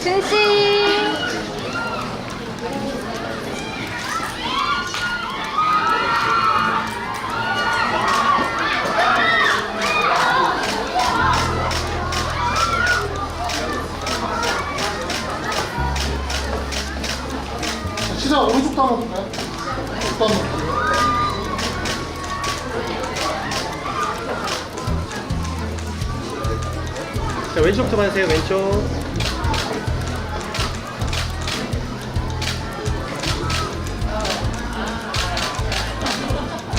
준씨 시작 오른쪽도 한번 볼까요? 오른쪽도 한번 볼까요? 자, 왼쪽부터 하세요, 왼쪽.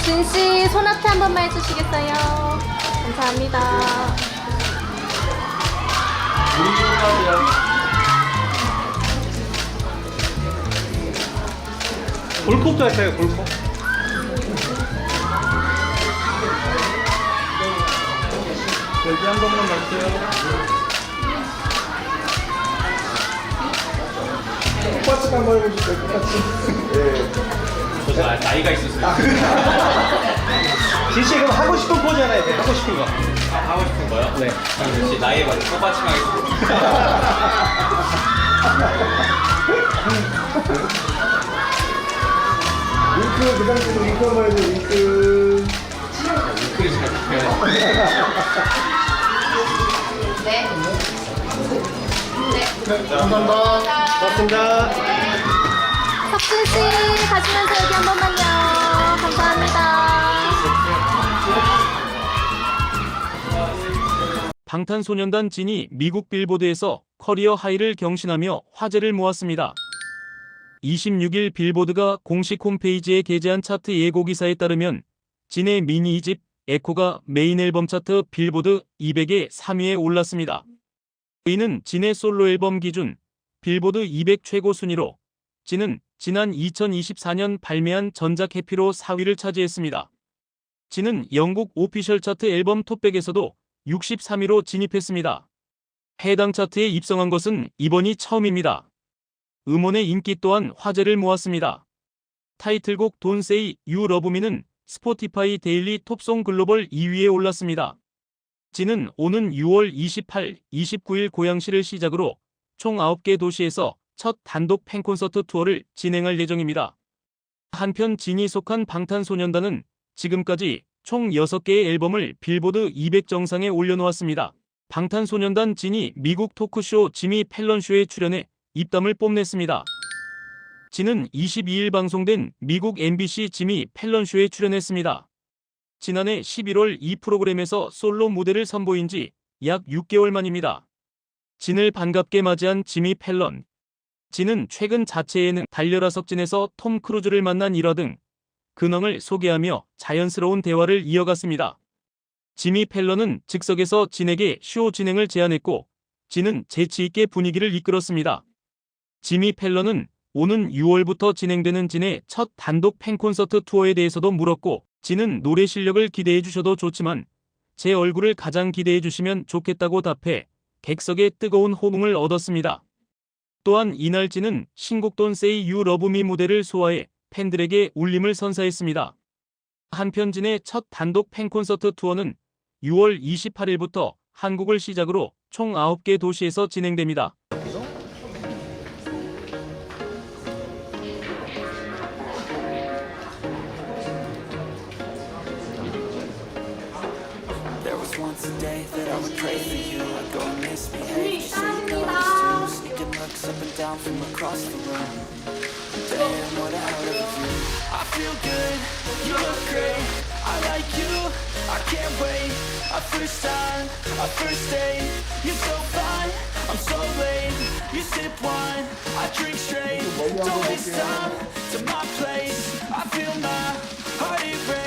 준씨 소나트 한 번만 해주시겠어요? 감사합니다 볼콕도 할까요, 볼콕? 여기 한 번만 넣을게요. 똑같이 한번 해보실까요, 똑같이? 저 나- 나이가 있었어요. 지씨 그럼 하고 싶은 포즈 하나 해요, 하고 싶은 거. 아, 하고 싶은 거요? 네. 역시 나이에 맞게 똑같이 하겠습니다. 윙크, 그 당시에도 윙크 한번 해줘, 윙크. 윙크를 잘 못해요. 네, 감사합니다. 고맙습니다. 석준씨 가시면서 여기 한 번만요 감사합니다 방탄소년단 진이 미국 빌보드에서 커리어 하이를 경신하며 화제를 모았습니다. 26일 빌보드가 공식 홈페이지에 게재한 차트 예고 기사에 따르면 진의 미니 2집 에코가 메인 앨범 차트 빌보드 200에 3위에 올랐습니다. 이는 진의 솔로 앨범 기준 빌보드 200 최고 순위로 진은 지난 2024년 발매한 전작 해피로 4위를 차지했습니다. 진은 영국 오피셜 차트 앨범 톱백에서도 63위로 진입했습니다. 해당 차트에 입성한 것은 이번이 처음입니다. 음원의 인기 또한 화제를 모았습니다. 타이틀곡 Don't Say You Love Me는 스포티파이 데일리 톱송 글로벌 2위에 올랐습니다. 진은 오는 6월 28, 29일 고양시를 시작으로 총 9개 도시에서 첫 단독 팬콘서트 투어를 진행할 예정입니다. 한편 진이 속한 방탄소년단은 지금까지 총 6개의 앨범을 빌보드 200 정상에 올려놓았습니다. 방탄소년단 진이 미국 토크쇼 지미 펠런쇼에 출연해 입담을 뽐냈습니다. 진은 22일 방송된 미국 MBC 지미 펠런쇼에 출연했습니다. 지난해 11월 이 프로그램에서 솔로 무대를 선보인 지 약 6개월 만입니다. 진을 반갑게 맞이한 지미 펠런. 진은 최근 자체 예능 달려라 석진에서 톰 크루즈를 만난 일화 등 근황을 소개하며 자연스러운 대화를 이어갔습니다. 지미 펠런은 즉석에서 진에게 쇼 진행을 제안했고 진은 재치있게 분위기를 이끌었습니다. 지미 펠런은 오는 6월부터 진행되는 진의 첫 단독 팬콘서트 투어에 대해서도 물었고 진은 노래 실력을 기대해 주셔도 좋지만 제 얼굴을 가장 기대해 주시면 좋겠다고 답해 객석의 뜨거운 호응을 얻었습니다. 또한 이날 진은 신곡 돈 세이 유 러브미 무대를 소화해 팬들에게 울림을 선사했습니다. 한편 진의 첫 단독 팬콘서트 투어는 6월 28일부터 한국을 시작으로 총 9개 도시에서 진행됩니다. Once a day that I would pray for you. I'd go and misbehave, you say you noticed too. Sneaking looks up and down from across the room. Damn, what a hell of a. I feel good, you look great. I like you, I can't wait. Our first time, first date. You're so fine, I'm so late. You sip wine, I drink straight. Don't waste time to my place. I feel my heart erase.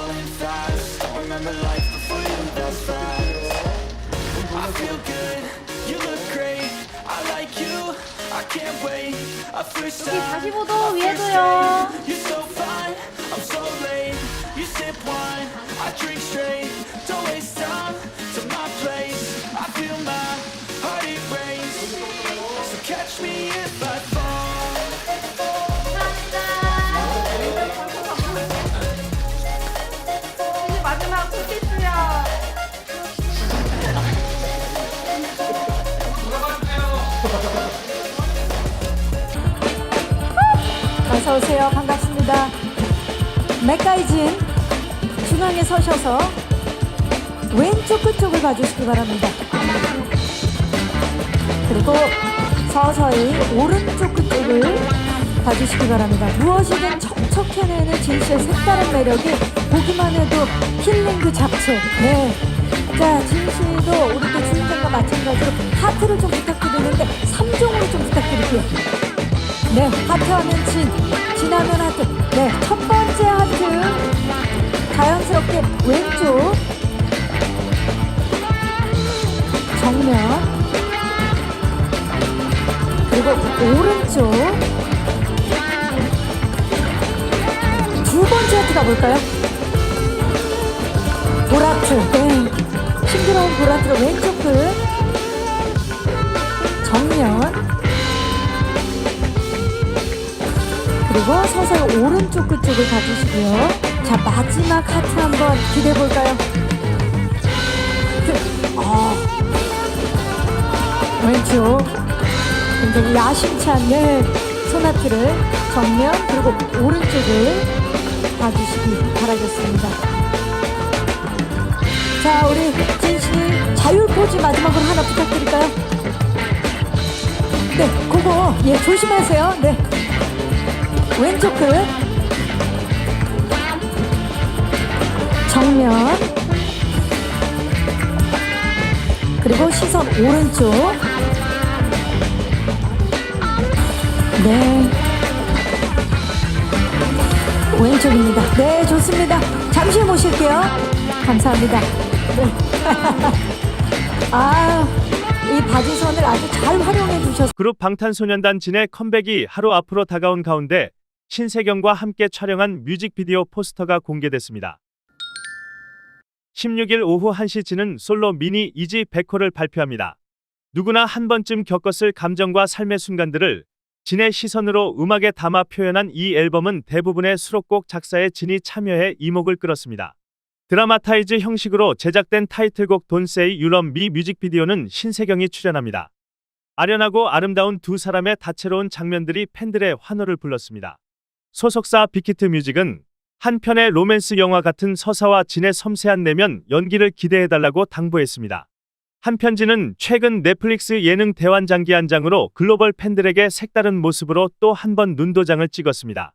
falling fast. Don't remember life before you I feel good, you look great. I like you, I can't wait. A first time, a first You're so fine, I'm so late. You sip wine, I drink straight. Don't waste time to my place. I feel my heart erase So catch me in 어서 오세요. 반갑습니다. 맥가이진 중앙에 서셔서 왼쪽 끝쪽을 봐주시기 바랍니다. 그리고 서서히 오른쪽 끝쪽을 봐주시기 바랍니다. 무엇이든 척척해내는 진실의 색다른 매력이 보기만 해도 힐링 그 자체. 네. 자, 진실도 우리 또 주인공과 마찬가지로 하트를 좀 부탁드리는데 3종으로 좀 부탁드릴게요. 네, 하트 하면 진, 진하면 하트. 네, 첫 번째 하트. 자연스럽게 왼쪽. 정면. 그리고 오른쪽. 두 번째 하트 가볼까요? 보라트. 네. 싱그러운 보라트로 왼쪽 끝. 정면. 그리고 서서히 오른쪽 끝쪽을 봐주시고요. 자 마지막 하트 한번 기대해 볼까요? 어. 왼쪽 굉장히 야심찬 네 소나트를 정면 그리고 오른쪽을 봐주시기 바라겠습니다. 자 우리 진씨 자율 포즈 마지막으로 하나 부탁드릴까요? 네, 그거 예 조심하세요. 네. 왼쪽 끝 정면. 그리고 시선 오른쪽. 네. 왼쪽입니다. 네 좋습니다. 잠시 후 모실게요. 감사합니다. 네. 아이 바지선을 아주 잘 활용해 주셔서 그룹 방탄소년단 진의 컴백이 하루 앞으로 다가온 가운데 신세경과 함께 촬영한 뮤직비디오 포스터가 공개됐습니다. 16일 오후 1시 진은 솔로 미니 이지 100호를 발표합니다. 누구나 한 번쯤 겪었을 감정과 삶의 순간들을 진의 시선으로 음악에 담아 표현한 이 앨범은 대부분의 수록곡 작사에 진이 참여해 이목을 끌었습니다. 드라마타이즈 형식으로 제작된 타이틀곡 돈세이 유럽 미 뮤직비디오는 신세경이 출연합니다. 아련하고 아름다운 두 사람의 다채로운 장면들이 팬들의 환호를 불렀습니다. 소속사 빅히트 뮤직은 한편의 로맨스 영화 같은 서사와 진의 섬세한 내면 연기를 기대해달라고 당부했습니다. 한편 진은 최근 넷플릭스 예능 대환장기 한 장으로 글로벌 팬들에게 색다른 모습으로 또 한 번 눈도장을 찍었습니다.